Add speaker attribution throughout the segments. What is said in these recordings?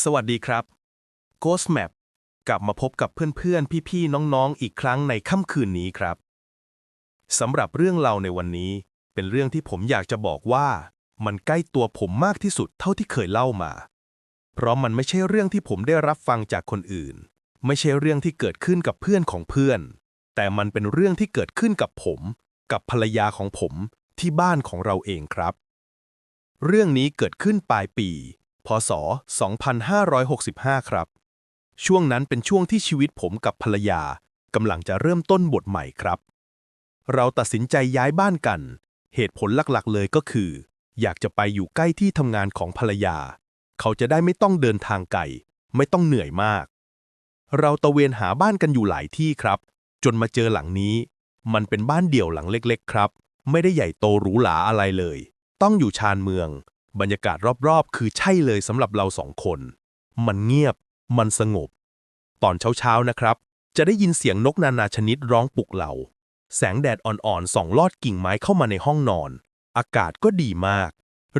Speaker 1: สวัสดีครับ Ghost Map กลับมาพบกับเพื่อนๆ พี่ๆ น้องๆ อีกครั้งในค่ำคืนนี้ครับ สำหรับเรื่องเราในวันนี้ เป็นเรื่องที่ผมอยากจะบอกว่า มันใกล้ตัวผมมากที่สุดเท่าที่เคยเล่ามา เพราะมันไม่ใช่เรื่องที่ผมได้รับฟังจากคนอื่น ไม่ใช่เรื่องที่เกิดขึ้นกับเพื่อนของเพื่อน แต่มันเป็นเรื่องที่เกิดขึ้นกับผม กับภรรยาของผมที่บ้านของเราเองครับ เรื่องนี้เกิดขึ้นปลายปี พศ 2565 ครับ ช่วงนั้นเป็นช่วงที่ชีวิตผมกับภรรยากำลังจะเริ่มต้นบทใหม่ครับ เราตัดสินใจย้ายบ้านกัน เหตุผลหลักๆ เลยก็คือ อยากจะไปอยู่ใกล้ที่ทำงานของภรรยา เขาจะได้ไม่ต้องเดินทางไกล ไม่ต้องเหนื่อยมาก เราตะเวนหาบ้านกันอยู่หลายที่ครับ จนมาเจอหลังนี้ มันเป็นบ้านเดี่ยวหลังเล็ก ๆ ครับ ไม่ได้ใหญ่โตหรูหราอะไรเลย ต้องอยู่ชานเมือง บรรยากาศรอบๆ คือใช่เลยสำหรับเราสองคน มันเงียบ มันสงบ ตอนเช้าๆนะครับ จะได้ยินเสียงนกนานาชนิดร้องปลุกเรา แสงแดดอ่อนๆส่องลอดกิ่งไม้เข้ามาในห้องนอน อากาศก็ดีมาก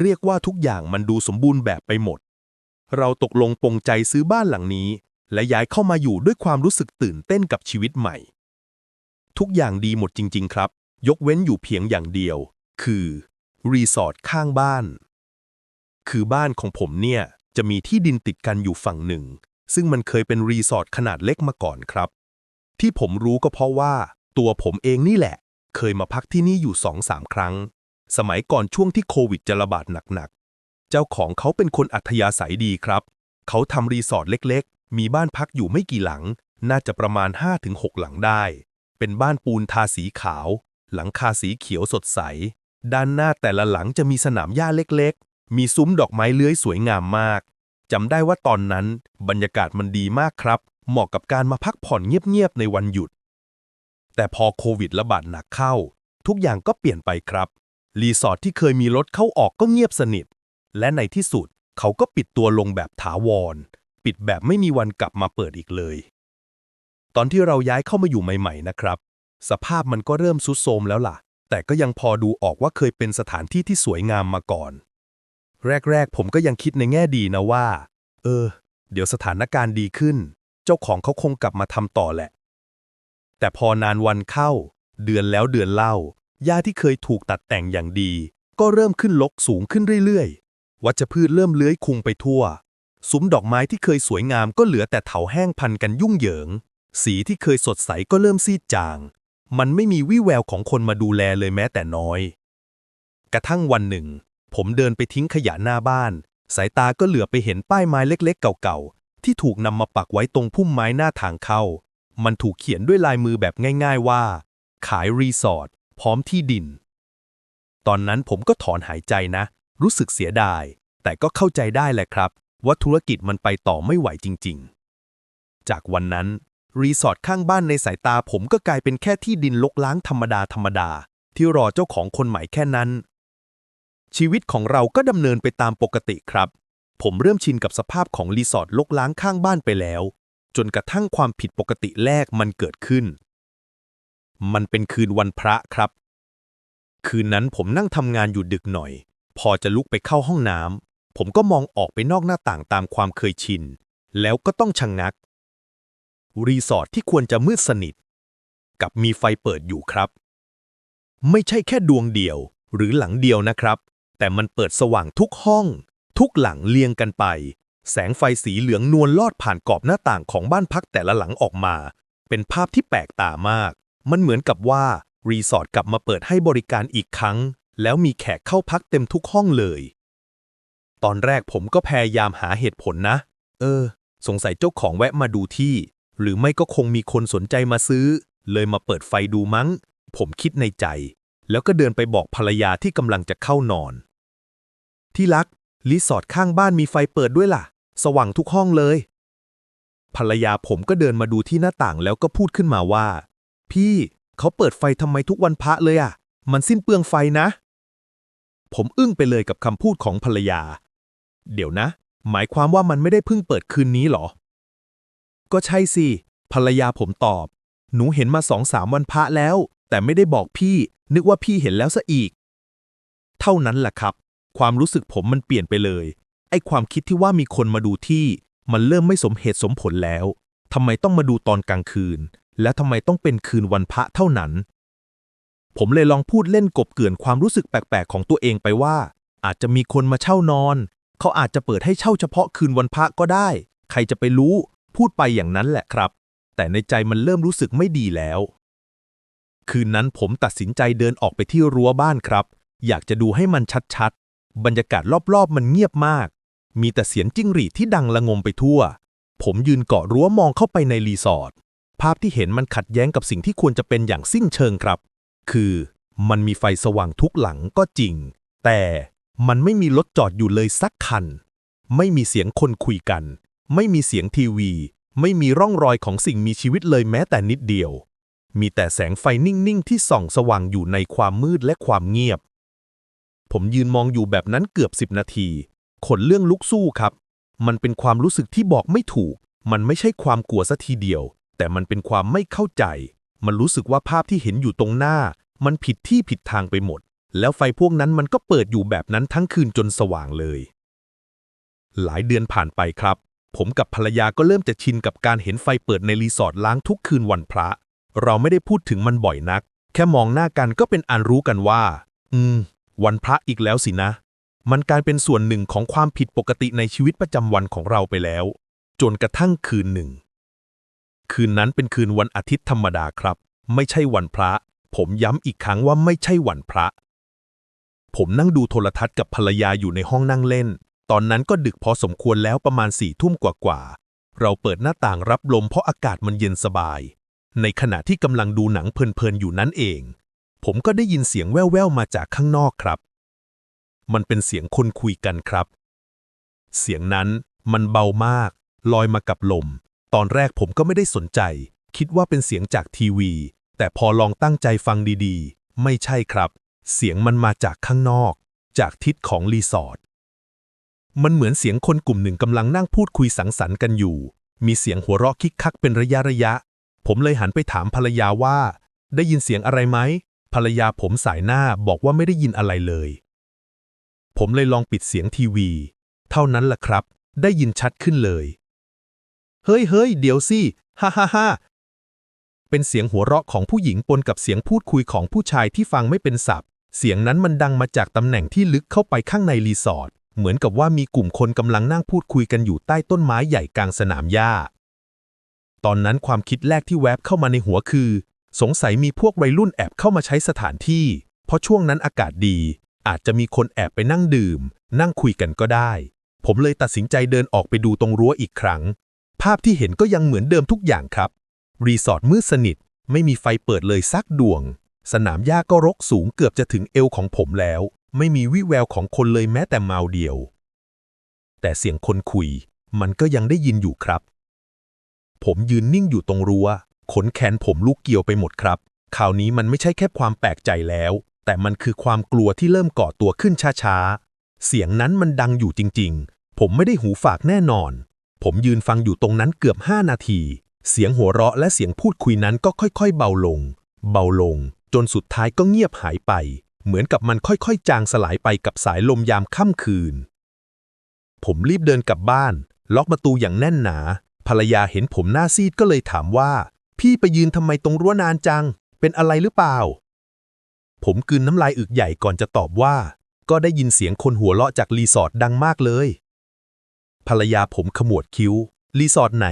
Speaker 1: เรียกว่าทุกอย่างมันดูสมบูรณ์แบบไปหมด เราตกลงปงใจซื้อบ้านหลังนี้ และย้ายเข้ามาอยู่ด้วยความรู้สึกตื่นเต้นกับชีวิตใหม่ ทุกอย่างดีหมดจริง ๆ ครับ ยกเว้นอยู่เพียงอย่างเดียว คือรีสอร์ทข้างบ้าน คือบ้านของผมเนี่ยจะมีที่ดินติดกันอยู่ฝั่งหนึ่ง ซึ่งมันเคยเป็นรีสอร์ทขนาดเล็กมาก่อนครับ ที่ผมรู้ก็เพราะว่า ตัวผมเองนี่แหละ เคยมาพักที่นี่อยู่สองสามครั้ง สมัยก่อนช่วงที่โควิดจะระบาดหนักๆ เจ้าของเขาเป็นคนอัธยาศัยดีครับ เขาทำรีสอร์ทเล็กๆ มีบ้านพักอยู่ไม่กี่หลัง น่าจะประมาณ 5-6 หลังได้ เป็นบ้านปูนทาสีขาว หลังคาสีเขียวสดใส ด้านหน้าแต่ละหลังจะมีสนามหญ้าเล็กๆ มีซุ้มดอกไม้เลื้อยสวยงามมาก จำได้ว่าตอนนั้นบรรยากาศมันดีมากครับ เหมาะกับการมาพักผ่อนเงียบๆในวันหยุด แต่พอโควิดระบาดหนักเข้า ทุกอย่างก็เปลี่ยนไปครับ รีสอร์ทที่เคยมีรถเข้าออกก็เงียบสนิท และในที่สุดเขาก็ปิดตัวลงแบบถาวร ปิดแบบไม่มีวันกลับมาเปิดอีกเลย ตอนที่เราย้ายเข้ามาอยู่ใหม่ ๆ นะครับ สภาพมันก็เริ่มซุดโทรมแล้วล่ะ แต่ก็ยังพอดูออกว่าเคยเป็นสถานที่ที่สวยงามมาก่อน แรก ๆ ผมก็ยังคิดในแง่ดีนะว่า เออ เดี๋ยวสถานการณ์ดีขึ้น เจ้าของเขาคงกลับมาทำต่อแหละ แต่พอนานวันเข้า เดือนแล้วเดือนเล่าหญ้าที่เคยถูกตัดแต่งอย่างดี ก็เริ่มขึ้นลกสูงขึ้นเรื่อยๆ วัชพืชเริ่มเลื้อยคุงไปทั่วซุ้มดอกไม้ที่เคยสวยงามก็เหลือแต่เถาแห้งพันกันยุ่งเหยิง สีที่เคยสดใสก็เริ่มซีดจาง มันไม่มีวี่แววของคนมาดูแลเลยแม้แต่น้อย กระทั่งวันหนึ่ง ผมเดินไปทิ้งขยะหน้าบ้าน สายตาก็เหลือไปเห็นป้ายไม้เล็กๆ เก่าๆ ที่ถูกนำมาปักไว้ตรงพุ่มไม้หน้าทางเข้า มันถูกเขียนด้วยลายมือแบบง่ายๆว่า ขายรีสอร์ทพร้อมที่ดิน ตอนนั้นผมก็ถอนหายใจนะ รู้สึกเสียดาย แต่ก็เข้าใจได้แหละครับ ว่าธุรกิจมันไปต่อไม่ไหวจริง ๆ จากวันนั้น รีสอร์ทข้างบ้านในสายตาผมก็กลายเป็นแค่ที่ดินลกล้างธรรมดาธรรมดาที่รอเจ้าของคนใหม่แค่นั้น ชีวิตของเราก็ดำเนินไปตามปกติครับ ผมเริ่มชินกับสภาพของรีสอร์ทลกล้างข้างบ้านไปแล้ว จนกระทั่งความผิดปกติแรกมันเกิดขึ้น มันเป็นคืนวันพระครับ คืนนั้นผมนั่งทำงานอยู่ดึกหน่อย พอจะลุกไปเข้าห้องน้ำผมก็มองออกไปนอกหน้าต่างตามความเคยชิน แล้วก็ต้องชะงงัก รีสอร์ทที่ควรจะมืดสนิท กับมีไฟเปิดอยู่ครับ ไม่ใช่แค่ดวงเดียวหรือหลังเดียวนะครับ แต่มันเปิดสว่างทุกห้อง ทุกหลังเรียงกันไป แสงไฟสีเหลืองนวลลอดผ่านกรอบหน้าต่างของบ้านพักแต่ละหลังออกมา เป็นภาพที่แปลกตามาก มันเหมือนกับว่า รีสอร์ทกลับมาเปิดให้บริการอีกครั้ง แล้วมีแขกเข้าพักเต็มทุกห้องเลย ตอนแรกผมก็พยายามหาเหตุผลนะ เออ สงสัยเจ้าของแวะมาดูที่ หรือไม่ก็คงมีคนสนใจมาซื้อ เลยมาเปิดไฟดูมั้ง ผมคิดในใจแล้วก็เดินไปบอกภรรยาที่กำลังจะเข้านอน ที่รักรีสอร์ทข้างบ้านมีไฟเปิดด้วยล่ะ สว่างทุกห้องเลย ภรรยาผมก็เดินมาดูที่หน้าต่างแล้วก็พูดขึ้นมาว่า พี่เขาเปิดไฟทำไมทุกวันพระเลยอะ มันสิ้นเปลืองไฟนะ ผมอึ้งไปเลยกับคำพูดของภรรยา เดี๋ยวนะ หมายความว่ามันไม่ได้เพิ่งเปิดคืนนี้หรอ ก็ใช่สิ ภรรยาผมตอบ หนูเห็นมาสองสามวันพระแล้ว แต่ไม่ได้บอกพี่ นึกว่าพี่เห็นแล้วซะอีก เท่านั้นแหละครับ ความรู้สึกผมมันเปลี่ยนไปเลย ไอ้ความคิดที่ว่ามีคนมาดูที่ มันเริ่มไม่สมเหตุสมผลแล้วทำไมต้องมาดูตอนกลางคืน และทำไมต้องเป็นคืนวันพระเท่านั้น ผมเลยลองพูดเล่นกบเกลื่อนความรู้สึกแปลกๆของตัวเองไปว่า อาจจะมีคนมาเช่านอน เขาอาจจะเปิดให้เช่าเฉพาะคืนวันพระก็ได้ ใครจะไปรู้ พูดไปอย่างนั้นแหละครับ แต่ในใจมันเริ่มรู้สึกไม่ดีแล้ว คืนนั้นผมตัดสินใจเดินออกไปที่รั้วบ้านครับ อยากจะดูให้มันชัดๆ บรรยากาศรอบๆ มันเงียบมาก มีแต่เสียงจิ้งหรีดที่ดังระงมไปทั่ว ผมยืนเกาะรั้วมองเข้าไปในรีสอร์ท ภาพที่เห็นมันขัดแย้งกับสิ่งที่ควรจะเป็นอย่างสิ้นเชิงครับ คือ มันมีไฟสว่างทุกหลังก็จริง แต่มันไม่มีรถจอดอยู่เลยสักคัน ไม่มีเสียงคนคุยกัน ไม่มีเสียงทีวี ไม่มีร่องรอยของสิ่งมีชีวิตเลยแม้แต่นิดเดียว มีแต่แสงไฟนิ่งๆ ที่ส่องสว่างอยู่ในความมืดและความเงียบ ผมยืนมองอยู่แบบนั้นเกือบสิบนาที ขนเรื่องลุกสู้ครับ มันเป็นความรู้สึกที่บอกไม่ถูก มันไม่ใช่ความกลัวซะทีเดียว แต่มันเป็นความไม่เข้าใจ มันรู้สึกว่าภาพที่เห็นอยู่ตรงหน้า มันผิดที่ผิดทางไปหมด แล้วไฟพวกนั้นมันก็เปิดอยู่แบบนั้นทั้งคืนจนสว่างเลย หลายเดือนผ่านไปครับ ผมกับภรรยาก็เริ่มจะชินกับการเห็นไฟเปิดในรีสอร์ทล้างทุกคืนวันพระ เราไม่ได้พูดถึงมันบ่อยนัก แค่มองหน้ากันก็เป็นอันรู้กันว่า อืม วันพระอีกแล้วสินะ มันกลายเป็นส่วนหนึ่งของความผิดปกติในชีวิตประจำวันของเราไปแล้ว จนกระทั่งคืนหนึ่ง คืนนั้นเป็นคืนวันอาทิตย์ธรรมดาครับ ไม่ใช่วันพระ ผมย้ำอีกครั้งว่าไม่ใช่วันพระ ผมนั่งดูโทรทัศน์กับภรรยาอยู่ในห้องนั่งเล่น ตอนนั้นก็ดึกพอสมควรแล้วประมาณสี่ทุ่มกว่าๆ เราเปิดหน้าต่างรับลมเพราะอากาศมันเย็นสบาย ในขณะที่กำลังดูหนังเพลินๆอยู่นั้นเอง ผมก็ได้ยินเสียงแว่วๆมาจากข้างนอกครับ มันเป็นเสียงคนคุยกันครับ เสียงนั้นมันเบามาก ลอยมากับลม ตอนแรกผมก็ไม่ได้สนใจ คิดว่าเป็นเสียงจากทีวี แต่พอลองตั้งใจฟังดีๆ ไม่ใช่ครับ เสียงมันมาจากข้างนอก จากทิศของรีสอร์ท มันเหมือนเสียงคนกลุ่มหนึ่งกำลังนั่งพูดคุยสังสรรค์กันอยู่ มีเสียงหัวเราะคิกคักเป็นระยะระยะ ผมเลยหันไปถามภรรยาว่า ได้ยินเสียงอะไรไหม ภรรยาผมสายหน้าบอกว่าไม่ได้ยินอะไรเลย ผมเลยลองปิดเสียงทีวี เท่านั้นแหละครับ ได้ยินชัดขึ้นเลย เฮ้ยเฮ้ยเดี๋ยวสิฮ่าฮ่าฮ่าเป็นเสียงหัวเราะของผู้หญิงปนกับเสียงพูดคุยของผู้ชายที่ฟังไม่เป็นศัพท์เสียงนั้นมันดังมาจากตำแหน่งที่ลึกเข้าไปข้างในรีสอร์ทเหมือนกับว่ามีกลุ่มคนกำลังนั่งพูดคุยกันอยู่ใต้ต้นไม้ใหญ่กลางสนามหญ้า ตอนนั้นความคิดแรกที่แวบเข้ามาในหัวคือ สงสัยมีพวกวัยรุ่นแอบเข้ามาใช้สถานที่ เพราะช่วงนั้นอากาศดี อาจจะมีคนแอบไปนั่งดื่ม นั่งคุยกันก็ได้ ผมเลยตัดสินใจเดินออกไปดูตรงรั้วอีกครั้ง ภาพที่เห็นก็ยังเหมือนเดิมทุกอย่างครับ รีสอร์ทมืดสนิท ไม่มีไฟเปิดเลยสักดวง สนามหญ้าก็รกสูงเกือบจะถึงเอวของผมแล้ว ไม่มีวิแววของคนเลยแม้แต่เมาเดียว แต่เสียงคนคุย มันก็ยังได้ยินอยู่ครับ ผมยืนนิ่งอยู่ตรงรั้ว ขนแขนผมลูกเกี่ยวไปหมดครับ คราวนี้มันไม่ใช่แค่ความแปลกใจแล้ว แต่มันคือความกลัวที่เริ่มก่อตัวขึ้นช้าๆ เสียงนั้นมันดังอยู่จริงๆ ผมไม่ได้หูฝากแน่นอน ผมยืนฟังอยู่ตรงนั้นเกือบห้านาที เสียงหัวเราะและเสียงพูดคุยนั้นก็ค่อยๆ เบาลง เบาลง จนสุดท้ายก็เงียบหายไป เหมือนกับมันค่อยๆ จางสลายไปกับสายลมยามค่ำคืน ผมรีบเดินกลับบ้าน ล็อกประตูอย่างแน่นหนาภรรยาเห็นผมหน้าซีดก็เลยถามว่า พี่ไปยืนทำไมตรงรั้วนานจัง เป็นอะไรหรือเปล่า ผมกลืนน้ำลายอึกใหญ่ก่อนจะตอบว่า ก็ได้ยินเสียงคนหัวเราะจากรีสอร์ทดังมากเลย ภรรยาผมขมวดคิ้ว รีสอร์ทไหน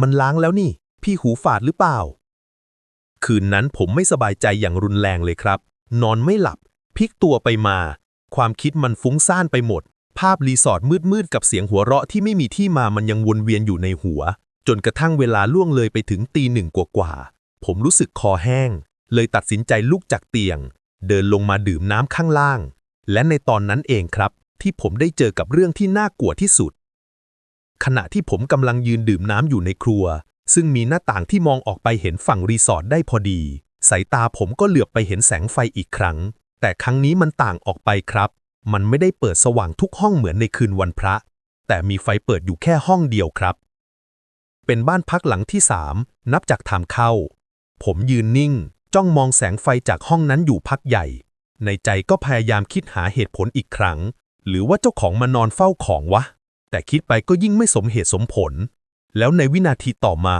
Speaker 1: มันล้างแล้วนี่ พี่หูฝาดหรือเปล่า คืนนั้นผมไม่สบายใจอย่างรุนแรงเลยครับ นอนไม่หลับ พลิกตัวไปมา ความคิดมันฟุ้งซ่านไปหมด ภาพรีสอร์ทมืดๆกับเสียงหัวเราะที่ไม่มีที่มามันยังวนเวียนอยู่ในหัว จนกระทั่งเวลาล่วงเลยไปถึงตีหนึ่งกว่าๆ ผมรู้สึกคอแห้ง เลยตัดสินใจลุกจากเตียง เดินลงมาดื่มน้ำข้างล่าง และในตอนนั้นเองครับ ที่ผมได้เจอกับเรื่องที่น่ากลัวที่สุด ขณะที่ผมกำลังยืนดื่มน้ำอยู่ในครัว ซึ่งมีหน้าต่างที่มองออกไปเห็นฝั่งรีสอร์ทได้พอดี สายตาผมก็เหลือบไปเห็นแสงไฟอีกครั้ง แต่ครั้งนี้มันต่างออกไปครับ มันไม่ได้เปิดสว่างทุกห้องเหมือนในคืนวันพระ แต่มีไฟเปิดอยู่แค่ห้องเดียวครับ เป็นบ้านพักหลังที่สามนับจากทางเข้า ผมยืนนิ่ง จ้องมองแสงไฟจากห้องนั้นอยู่พักใหญ่ ในใจก็พยายามคิดหาเหตุผลอีกครั้ง หรือว่าเจ้าของมานอนเฝ้าของวะ แต่คิดไปก็ยิ่งไม่สมเหตุสมผล แล้วในวินาทีต่อมา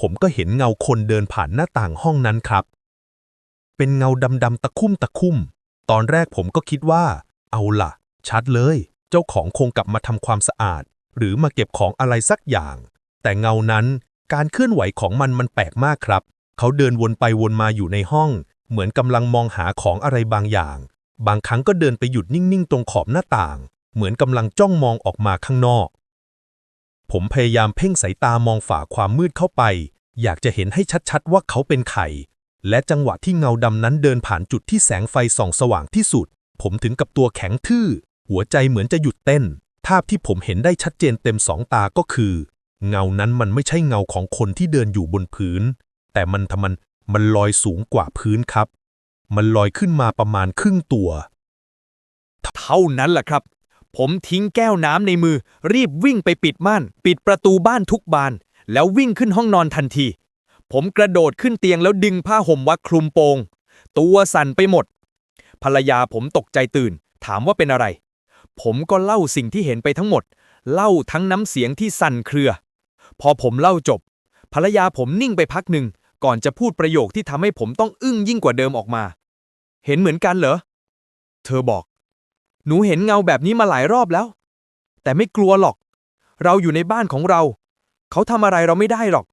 Speaker 1: ผมก็เห็นเงาคนเดินผ่านหน้าต่างห้องนั้นครับ เป็นเงาดำๆตะคุ่มตะคุ่ม ตอนแรกผมก็คิดว่า เอาล่ะ ชัดเลย เจ้าของคงกลับมาทำความสะอาด หรือมาเก็บของอะไรสักอย่าง แต่เงานั้นการเคลื่อนไหวของมันมันแปลกมากครับ เขาเดินวนไปวนมาอยู่ในห้อง เหมือนกำลังมองหาของอะไรบางอย่าง บางครั้งก็เดินไปหยุดนิ่งๆ ตรงขอบหน้าต่าง เหมือนกำลังจ้องมองออกมาข้างนอก ผมพยายามเพ่งสายตามองฝ่าความมืดเข้าไป อยากจะเห็นให้ชัดๆ ว่าเขาเป็นใครและจังหวะที่เงาดำนั้นเดินผ่านจุดที่แสงไฟส่องสว่างที่สุด ผมถึงกับตัวแข็งทื่อ หัวใจเหมือนจะหยุดเต้น ภาพที่ผมเห็นได้ชัดเจนเต็มสองตาก็คือ เงานั้นมันไม่ใช่เงาของคนที่เดินอยู่บนพื้น แต่มันทำมันมันลอยสูงกว่าพื้นครับ มันลอยขึ้นมาประมาณครึ่งตัว
Speaker 2: เท่านั้นแหละครับ ผมทิ้งแก้วน้ำในมือ รีบวิ่งไปปิดม่าน ปิดประตูบ้านทุกบาน แล้ววิ่งขึ้นห้องนอนทันที ผมกระโดดขึ้นเตียงแล้วดึงผ้าห่มวักคลุมโปง ตัวสั่นไปหมด ภรรยาผมตกใจตื่น ถามว่าเป็นอะไร ผมก็เล่าสิ่งที่เห็นไปทั้งหมด เล่าทั้งน้ำเสียงที่สั่นเครือ พอผมเล่าจบ ภรรยาผมนิ่งไปพักหนึ่ง ก่อนจะพูดประโยคที่ทำให้ผมต้องอึ้งยิ่งกว่าเดิมออกมา เห็นเหมือนกันเหรอ เธอบอก หนูเห็นเงาแบบนี้มาหลายรอบแล้ว แต่ไม่กลัวหรอก เราอยู่ในบ้านของเรา เขาทำอะไรเราไม่ได้หรอก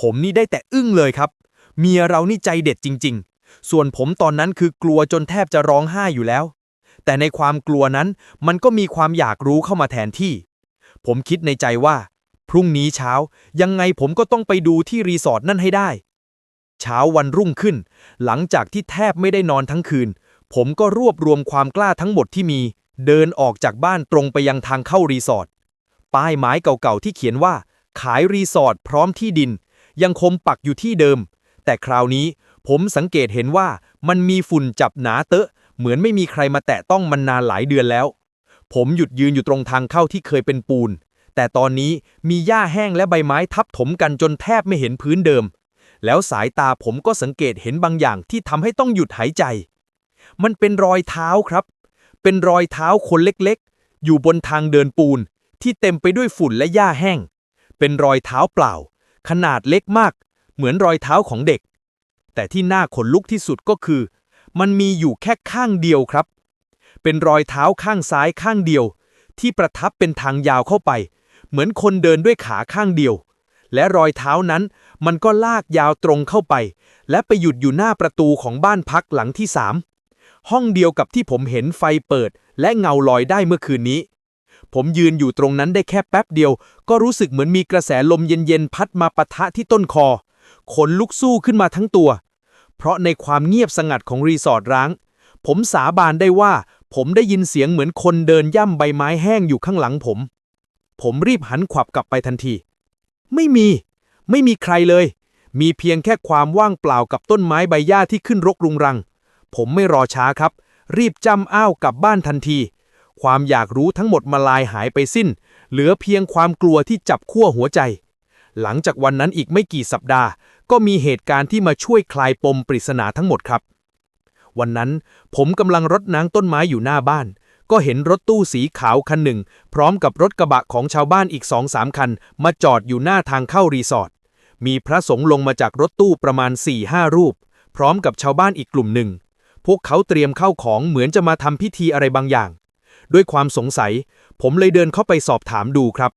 Speaker 2: ผมนี่ได้แต่อึ้งเลยครับ เมียเรานี่ใจเด็ดจริง ๆ ส่วนผมตอนนั้นคือกลัวจนแทบจะร้องไห้อยู่แล้ว แต่ในความกลัวนั้นมันก็มีความอยากรู้เข้ามาแทนที่ ผมคิดในใจว่า พรุ่งนี้เช้ายังไงผมก็ต้องไปดูที่รีสอร์ทนั่นให้ได้ เช้าวันรุ่งขึ้น หลังจากที่แทบไม่ได้นอนทั้งคืน ผมก็รวบรวมความกล้าทั้งหมดที่มี เดินออกจากบ้านตรงไปยังทางเข้ารีสอร์ทป้ายไม้เก่าๆที่เขียนว่า ขายรีสอร์ทพร้อมที่ดิน ยังคงปักอยู่ที่เดิม แต่คราวนี้ผมสังเกตเห็นว่ามันมีฝุ่นจับหนาเตอะ เหมือนไม่มีใครมาแตะต้องมันนานหลายเดือนแล้ว ผมหยุดยืนอยู่ตรงทางเข้าที่เคยเป็นปูน แต่ตอนนี้มีหญ้าแห้งและใบไม้ทับถมกันจนแทบไม่เห็นพื้นเดิม แล้วสายตาผมก็สังเกตเห็นบางอย่างที่ทำให้ต้องหยุดหายใจ มันเป็นรอยเท้าครับ เป็นรอยเท้าคนเล็กๆ อยู่บนทางเดินปูน ที่เต็มไปด้วยฝุ่นและหญ้าแห้ง เป็นรอยเท้าเปล่า ขนาดเล็กมาก เหมือนรอยเท้าของเด็ก แต่ที่น่าขนลุกที่สุดก็คือ มันมีอยู่แค่ข้างเดียวครับ เป็นรอยเท้าข้างซ้ายข้างเดียวที่ประทับเป็นทางยาวเข้าไป เหมือนคนเดินด้วยขาข้างเดียว และรอยเท้านั้นมันก็ลากยาวตรงเข้าไป และไปหยุดอยู่หน้าประตูของบ้านพักหลังที่สามห้องเดียวกับที่ผมเห็นไฟเปิด และเงาลอยได้เมื่อคืนนี้ ผมยืนอยู่ตรงนั้นได้แค่แป๊บเดียว ก็รู้สึกเหมือนมีกระแสลมเย็นๆพัดมาปะทะที่ต้นคอ ขนลุกสู้ขึ้นมาทั้งตัว เพราะในความเงียบสงัดของรีสอร์ทร้าง ผมสาบานได้ว่า ผมได้ยินเสียงเหมือนคนเดินย่ำใบไม้แห้งอยู่ข้างหลังผม ผมรีบหันขวับกลับไปทันที ไม่มี ไม่มีใครเลย มีเพียงแค่ความว่างเปล่ากับต้นไม้ใบหญ้าที่ขึ้นรกรุงรัง ผมไม่รอช้าครับ รีบจำอ้าวกลับบ้านทันที ความอยากรู้ทั้งหมดมาลายหายไปสิ้น เหลือเพียงความกลัวที่จับขั้วหัวใจ หลังจากวันนั้นอีกไม่กี่สัปดาห์ ก็มีเหตุการณ์ที่มาช่วยคลายปมปริศนาทั้งหมดครับ วันนั้นผมกำลังรดน้ำต้นไม้อยู่หน้าบ้าน ก็เห็นรถตู้สีขาวคันหนึ่ง พร้อมกับรถกระบะของชาวบ้านอีกสองสามคัน มาจอดอยู่หน้าทางเข้ารีสอร์ท มีพระสงฆ์ลงมาจากรถตู้ประมาณ4ี่ห้ารูป พร้อมกับชาวบ้านอีกกลุ่มหนึ่ง พวกเขาเตรียมเข้าของเหมือนจะมาทำพิธีอะไรบางอย่าง ด้วยความสงสัย ผมเลยเดินเข้าไปสอบถามดูครับ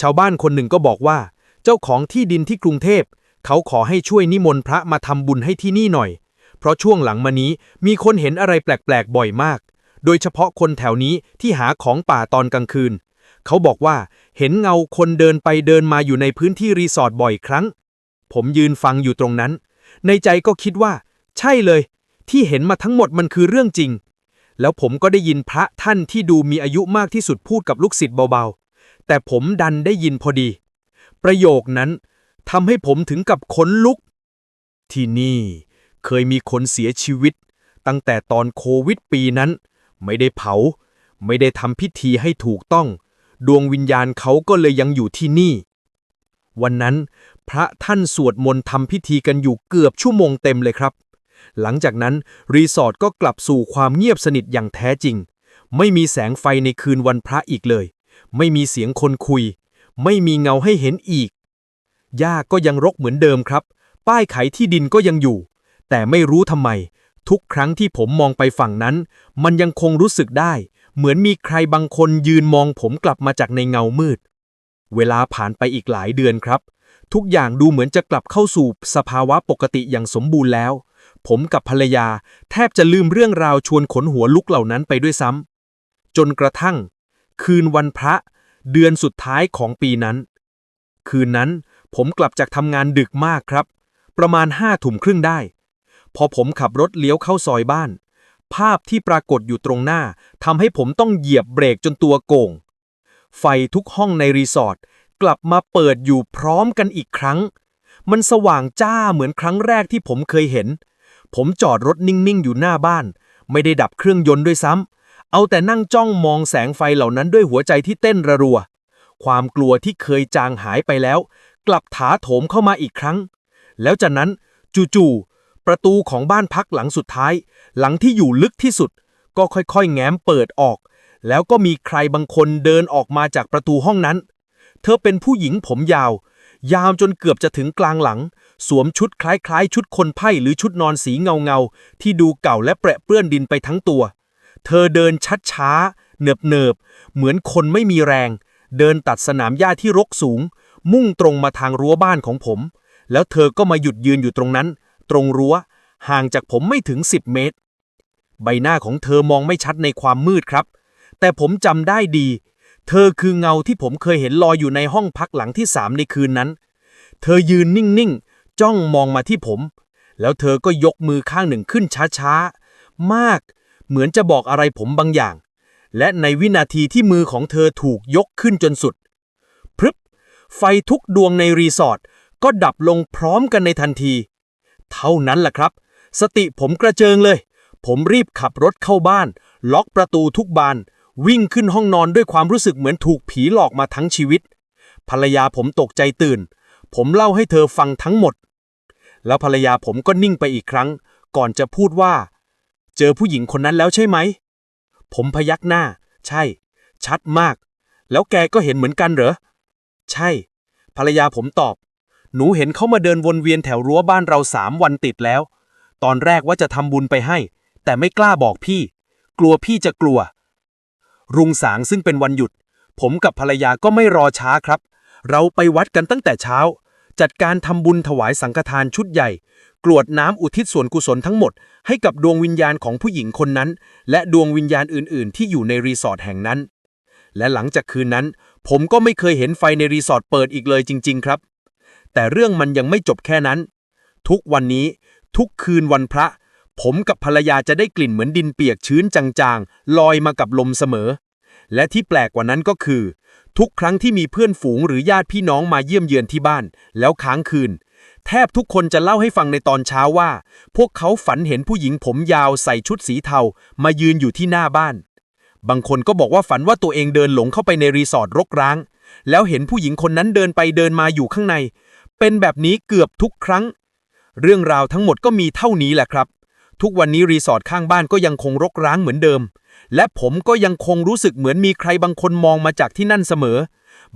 Speaker 2: ชาวบ้านคนหนึ่งก็บอกว่า เจ้าของที่ดินที่กรุงเทพ เขาขอให้ช่วยนิมนต์พระมาทำบุญให้ที่นี่หน่อย เพราะช่วงหลังมานี้มีคนเห็นอะไรแปลกๆบ่อยมาก โดยเฉพาะคนแถวนี้ที่หาของป่าตอนกลางคืน เขาบอกว่าเห็นเงาคนเดินไปเดินมาอยู่ในพื้นที่รีสอร์ทบ่อยครั้ง ผมยืนฟังอยู่ตรงนั้น ในใจก็คิดว่า ใช่เลย ที่เห็นมาทั้งหมดมันคือเรื่องจริง แล้วผมก็ได้ยินพระท่านที่ดูมีอายุมากที่สุดพูดกับลูกศิษย์เบาๆ แต่ผมดันได้ยินพอดี ประโยคนั้นทำให้ผมถึงกับขนลุก ที่นี่เคยมีคนเสียชีวิต ตั้งแต่ตอนโควิดปีนั้น ไม่ได้เผา ไม่ได้ทำพิธีให้ถูกต้อง ดวงวิญญาณเขาก็เลยยังอยู่ที่นี่ วันนั้น พระท่านสวดมนต์ทำพิธีกันอยู่เกือบชั่วโมงเต็มเลยครับ หลังจากนั้นรีสอร์ทก็กลับสู่ความเงียบสนิทอย่างแท้จริง ไม่มีแสงไฟในคืนวันพระอีกเลย ไม่มีเสียงคนคุย ไม่มีเงาให้เห็นอีกหญ้าก็ยังรกเหมือนเดิมครับ ป้ายขายที่ดินก็ยังอยู่ แต่ไม่รู้ทำไม ทุกครั้งที่ผมมองไปฝั่งนั้น มันยังคงรู้สึกได้ เหมือนมีใครบางคนยืนมองผมกลับมาจากในเงามืด เวลาผ่านไปอีกหลายเดือนครับ ทุกอย่างดูเหมือนจะกลับเข้าสู่สภาวะปกติอย่างสมบูรณ์แล้ว ผมกับภรรยาแทบจะลืมเรื่องราวชวนขนหัวลุกเหล่านั้นไปด้วยซ้ำจนกระทั่ง คืนวันพระ เดือนสุดท้ายของปีนั้น คืนนั้นผมกลับจากทำงานดึกมากครับ ประมาณห้าทุ่มครึ่งได้ พอผมขับรถเลี้ยวเข้าซอยบ้าน ภาพที่ปรากฏอยู่ตรงหน้าทำให้ผมต้องเหยียบเบรกจนตัวโก่ง ไฟทุกห้องในรีสอร์ทกลับมาเปิดอยู่พร้อมกันอีกครั้ง มันสว่างจ้าเหมือนครั้งแรกที่ผมเคยเห็น ผมจอดรถนิ่งๆอยู่หน้าบ้าน ไม่ได้ดับเครื่องยนต์ด้วยซ้ำเอาแต่นั่งจ้องมองแสงไฟเหล่านั้นด้วยหัวใจที่เต้นระรัว ความกลัวที่เคยจางหายไปแล้ว กลับถาโถมเข้ามาอีกครั้ง แล้วจากนั้นจู่ๆ ประตูของบ้านพักหลังสุดท้าย หลังที่อยู่ลึกที่สุด ก็ค่อยๆ แง้มเปิดออก แล้วก็มีใครบางคนเดินออกมาจากประตูห้องนั้น เธอเป็นผู้หญิงผมยาว ยาวจนเกือบจะถึงกลางหลัง สวมชุดคล้ายๆ ชุดคนไพ่หรือชุดนอนสีเงาๆ ที่ดูเก่าและเปรอะเปื้อนดินไปทั้งตัว เธอเดินชัดช้าเนิบเนิบเหมือนคนไม่มีแรง เดินตัดสนามหญ้าที่รกสูง มุ่งตรงมาทางรั้วบ้านของผม แล้วเธอก็มาหยุดยืนอยู่ตรงนั้น ตรงรั้ว ห่างจากผมไม่ถึง 10 เมตร ใบหน้าของเธอมองไม่ชัดในความมืดครับ แต่ผมจำได้ดี เธอคือเงาที่ผมเคยเห็นลอยอยู่ในห้องพักหลังที่สามในคืนนั้น เธอยืนนิ่งๆ จ้องมองมาที่ผม แล้วเธอก็ยกมือข้างหนึ่งขึ้นช้าๆ มาก เหมือนจะบอกอะไรผมบางอย่าง และในวินาทีที่มือของเธอถูกยกขึ้นจนสุดพรึบไฟทุกดวงในรีสอร์ทก็ดับลงพร้อมกันในทันที เท่านั้นแหละครับ สติผมกระเจิงเลย ผมรีบขับรถเข้าบ้าน ล็อกประตูทุกบาน วิ่งขึ้นห้องนอนด้วยความรู้สึกเหมือนถูกผีหลอกมาทั้งชีวิต ภรรยาผมตกใจตื่น ผมเล่าให้เธอฟังทั้งหมด แล้วภรรยาผมก็นิ่งไปอีกครั้ง ก่อนจะพูดว่า เจอผู้หญิงคนนั้นแล้วใช่ไหม ผมพยักหน้า ใช่ ชัดมาก แล้วแกก็เห็นเหมือนกันเหรอ ใช่ ภรรยาผมตอบ หนูเห็นเขามาเดินวนเวียนแถวรั้วบ้านเราสามวันติดแล้ว ตอนแรกว่าจะทำบุญไปให้ แต่ไม่กล้าบอกพี่ กลัวพี่จะกลัว รุงสางซึ่งเป็นวันหยุด ผมกับภรรยาก็ไม่รอช้าครับ เราไปวัดกันตั้งแต่เช้า จัดการทำบุญถวายสังฆทานชุดใหญ่ กรวดน้ำอุทิศส่วนกุศลทั้งหมด ให้กับดวงวิญญาณของผู้หญิงคนนั้น และดวงวิญญาณอื่น ๆ ที่อยู่ในรีสอร์ทแห่งนั้น และหลังจากคืนนั้น ผมก็ไม่เคยเห็นไฟในรีสอร์ทเปิดอีกเลยจริง ๆ ครับ แต่เรื่องมันยังไม่จบแค่นั้น ทุกวันนี้ทุกคืนวันพระ ผมกับภรรยาจะได้กลิ่นเหมือนดินเปียกชื้นจางๆ ลอยมากับลมเสมอ และที่แปลกกว่านั้นก็คือ ทุกครั้งที่มีเพื่อนฝูงหรือญาติพี่น้องมาเยี่ยมเยือนที่บ้าน แล้วค้างคืน แทบทุกคนจะเล่าให้ฟังในตอนเช้าว่า พวกเขาฝันเห็นผู้หญิงผมยาวใส่ชุดสีเทามายืนอยู่ที่หน้าบ้าน บางคนก็บอกว่าฝันว่าตัวเองเดินหลงเข้าไปในรีสอร์ทรกร้างแล้วเห็นผู้หญิงคนนั้นเดินไปเดินมาอยู่ข้างใน เป็นแบบนี้เกือบทุกครั้ง เรื่องราวทั้งหมดก็มีเท่านี้แหละครับ ทุกวันนี้รีสอร์ทข้างบ้านก็ยังคงรกร้างเหมือนเดิม และผมก็ยังคงรู้สึกเหมือนมีใครบางคนมองมาจากที่นั่นเสมอ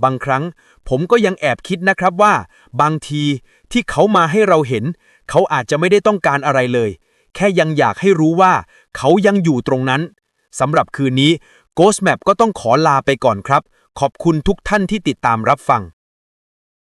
Speaker 2: บางครั้งผมก็ยังแอบคิดนะครับว่า บางทีที่เขามาให้เราเห็น เขาอาจจะไม่ได้ต้องการอะไรเลย แค่ยังอยากให้รู้ว่า เขายังอยู่ตรงนั้นสำหรับคืนนี้ Ghost Map ก็ต้องขอลาไปก่อนครับ ขอบคุณทุกท่านที่ติดตามรับฟัง